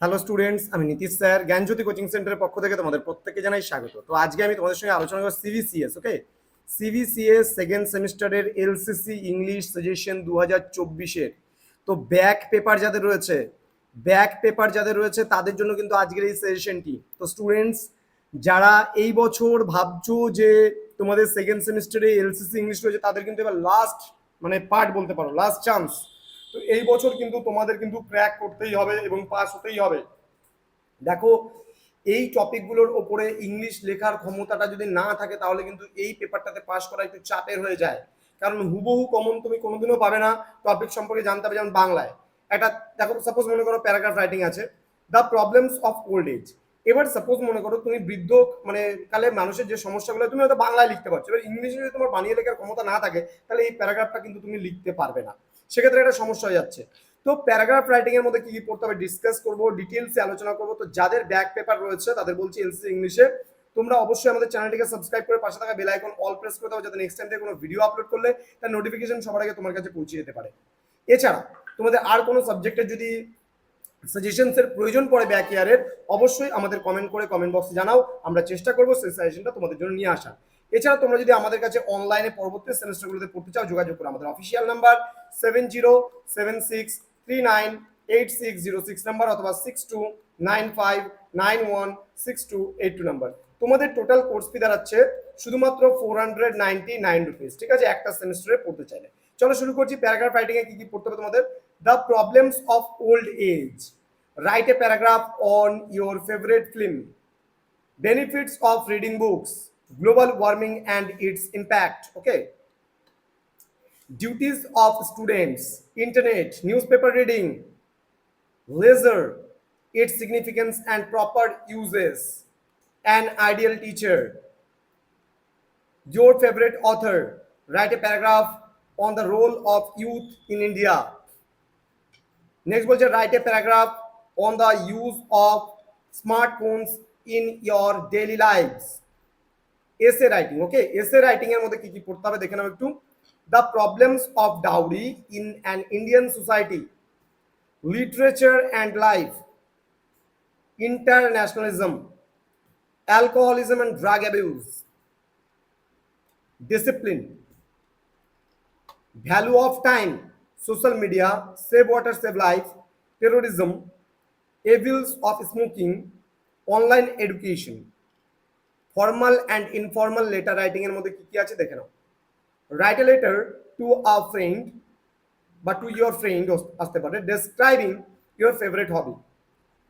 Hello students আমি Nitish sir. Gyanjyoti coaching সেন্টারের পক্ষ থেকে তোমাদের প্রত্যেককে জানাই স্বাগত। তো আজকে আমি তোমাদের সঙ্গে আলোচনা করব সিভিসিএস ওকে সিভিসিএস সেকেন্ড সেমিস্টারের এলসিসি ইংলিশ সাজেশন দু হাজার চব্বিশের। তো ব্যাক পেপার যাদের রয়েছে ব্যাক পেপার যাদের রয়েছে, তাদের জন্য কিন্তু আজকের এই সেশনটি তো স্টুডেন্টস যারা এই বছর ভাবছ যে তোমাদের সেকেন্ড সেমিস্টারে এলসিসি ইংলিশ রয়েছে, তাদের কিন্তু এবার লাস্ট মানে পার্ট বলতে পারো লাস্ট চান্স তো এই বছর কিন্তু তোমাদের কিন্তু ক্র্যাক করতেই হবে এবং পাস হতেই হবে। দেখো, এই টপিকগুলোর ওপরে ইংলিশ লেখার ক্ষমতাটা যদি না থাকে, তাহলে কিন্তু এই পেপারটাতে পাস করা একটু চাপের হয়ে যায়। কারণ হুবহু কমন তুমি কোনোদিনও পাবে না টপিক সম্পর্কে জানতে হবে, যেমন বাংলায়। একটা, দেখো সাপোজ মনে করো প্যারাগ্রাফ রাইটিং আছে। The problems of old age এবার সাপোজ মনে করো তুমি বৃদ্ধ মানে কালে মানুষের যে সমস্যাগুলো, তুমি হয়তো বাংলায় লিখতে পারছ। এবার ইংলিশে যদি তোমার বানিয়ে লেখার ক্ষমতা না থাকে, তাহলে এই প্যারাগ্রাফটা কিন্তু তুমি লিখতে পারবে না। সেক্ষেত্রে একটা সমস্যা হয়ে যাচ্ছে। তো প্যারাগ্রাফ রাইটিং এর মধ্যে কি কি পড়তে হবে ডিসকাস করব ডিটেলসে আলোচনা করব। তো যাদের ব্যাক পেপার রয়েছে, তাদের বলছি এলসি ইংলিশে তোমরা অবশ্যই আমাদের চ্যানেলটিকে সাবস্ক্রাইব করে পাশে থাকা বেল আইকন অল প্রেস করে দাও, যাতে নেক্সট টাইম থেকে কোনো ভিডিও আপলোড করলে তার নোটিফিকেশন সবার আগে তোমার কাছে পৌঁছে যেতে পারে। এছাড়া, তোমাদের আর কোনো সাবজেক্টের যদি সাজেশনসের প্রয়োজন পড়ে ব্যাক ইয়ারের অবশ্যই আমাদের কমেন্ট করে কমেন্ট বক্সে জানাও। আমরা চেষ্টা করব সেই সাজেশনটা তোমাদের জন্য নিয়ে আসা এছাড়া তোমরা যদি আমাদের কাছে অনলাইনে পরবর্তী সেমিস্টারগুলোতে পড়তে চাও, যোগাযোগ করো। আমাদের official number seven zero seven six three nine eight six zero six number অথবা six two nine five nine one six two eight two number তোমাদের টোটাল কোর্স ফি দাঁড়াচ্ছে শুধুমাত্র four hundred ninety nine rupees ঠিক আছে? একটা সেমিস্টারে পড়তে চাইলে। চলো শুরু করছি প্যারাগ্রাফ রাইটিং এ কি কি পড়তে হবে তোমাদের। The problems of old age write a paragraph on your favourite film benefits of reading books global warming and its impact okay? Duties of students internet newspaper reading leisure its significance and proper uses. An ideal teacher. Your favorite author. Write a paragraph on the role of youth in india. Next question. write a paragraph on the use of smartphones in your daily lives. Essay writing okay essay writing এর মধ্যে কি কি পড়তে হবে দেখে নাও একটু। The problems of dowry in an Indian society literature and life internationalism alcoholism and drug abuse discipline value of time social media save water save life terrorism evils of smoking online education formal and informal letter writing এর মধ্যে কি কি আছে দেখে নাও। Write a letter to a friend বা to your friend আসতে পারে। Describing your favourite hobby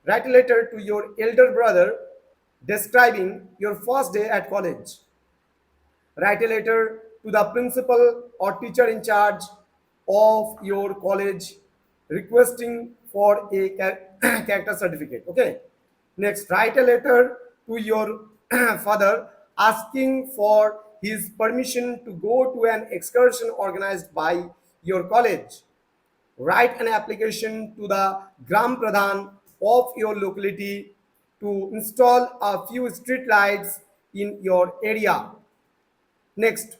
write a letter to your elder brother describing your first day at college write a letter to the principal or teacher in charge of your college requesting for a character certificate okay next write a letter to your father asking for his permission to go to an excursion organized by your college write an application to the gram pradhan of your locality to install a few street lights in your area Next,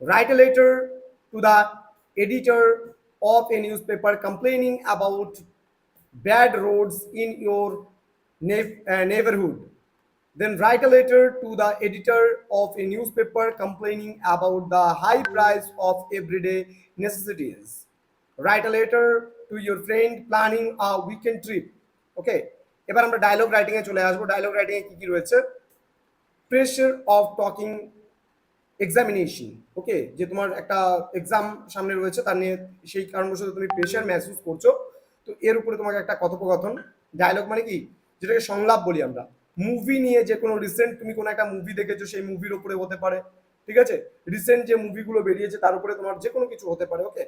write a letter to the editor of a newspaper complaining about bad roads in your uh, neighborhood. Then write a letter to the editor of a newspaper complaining about the high price of everyday necessities. Write a letter to your friend planning a weekend trip. Okay, এবার আমরা dialogue writing এ চলে আসব dialogue writing এ কি কি রয়েছে pressure of talking examination okay যে তোমার একটা এক্সাম সামনে রয়েছে তার নিয়ে সেই কারণবশত তুমি প্রেশার মেহসুস করছ তো এর উপরে তোমাকে একটা কথোপকথন ডায়লগ মানে কি যেটাকে সংলাপ বলি আমরা মুভি নিয়ে যে কোনো রিসেন্ট তুমি কোনো একটা মুভি দেখেছ, সেই মুভির ওপরে হতে পারে, ঠিক আছে? রিসেন্ট যে মুভিগুলো বেরিয়েছে, তার উপরে তোমার যে কোনো কিছু হতে পারে okay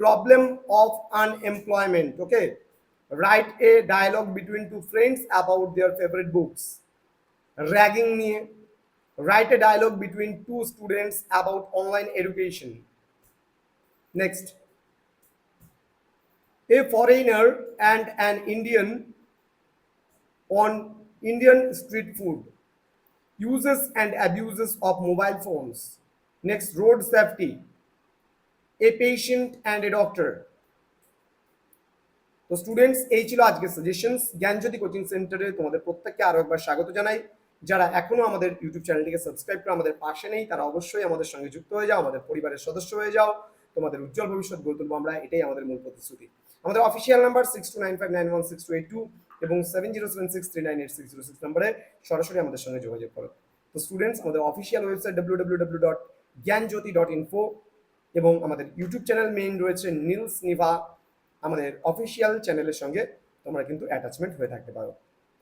problem of unemployment okay write a dialogue between two friends about their favourite books ragging নিয়ে write a dialogue between two students about online education next. A foreigner and an indian on indian street food, uses and abuses of mobile phones. Next, road safety. A patient and a doctor. তো students এই ছিল আজকের suggestions জ্ঞানজ্যোতি coaching সেন্টারে তোমাদের প্রত্যেককে আরও একবার স্বাগত জানাই। যারা এখনও আমাদের ইউটিউব চ্যানেলটিকে সাবস্ক্রাইব করে আমাদের পাশে নেই, তারা অবশ্যই আমাদের সঙ্গে যুক্ত হয়ে যাও, আমাদের পরিবারের সদস্য হয়ে যাও। তোমাদের উজ্জ্বল ভবিষ্যৎ গড়ে তুলবো আমরা, এটাই আমাদের মূল প্রতিশ্রুতি। আমাদের official number six two nine five nine one six two eight two এবং seven zero seven six three nine eight six zero six নাম্বারে সরাসরি আমাদের সঙ্গে যোগাযোগ করো। তো স্টুডেন্টস আমাদের official website W W W dot Gyanjyoti dot info এবং আমাদের ইউটিউব চ্যানেল মেইন রয়েছে নীলস নিভা আমাদের অফিসিয়াল চ্যানেলের সঙ্গে তোমরা কিন্তু অ্যাটাচমেন্ট হয়ে থাকতে পারো।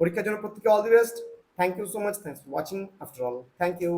পরীক্ষার জন্য প্রত্যেকে all the best thank you so much thanks for watching after all thank you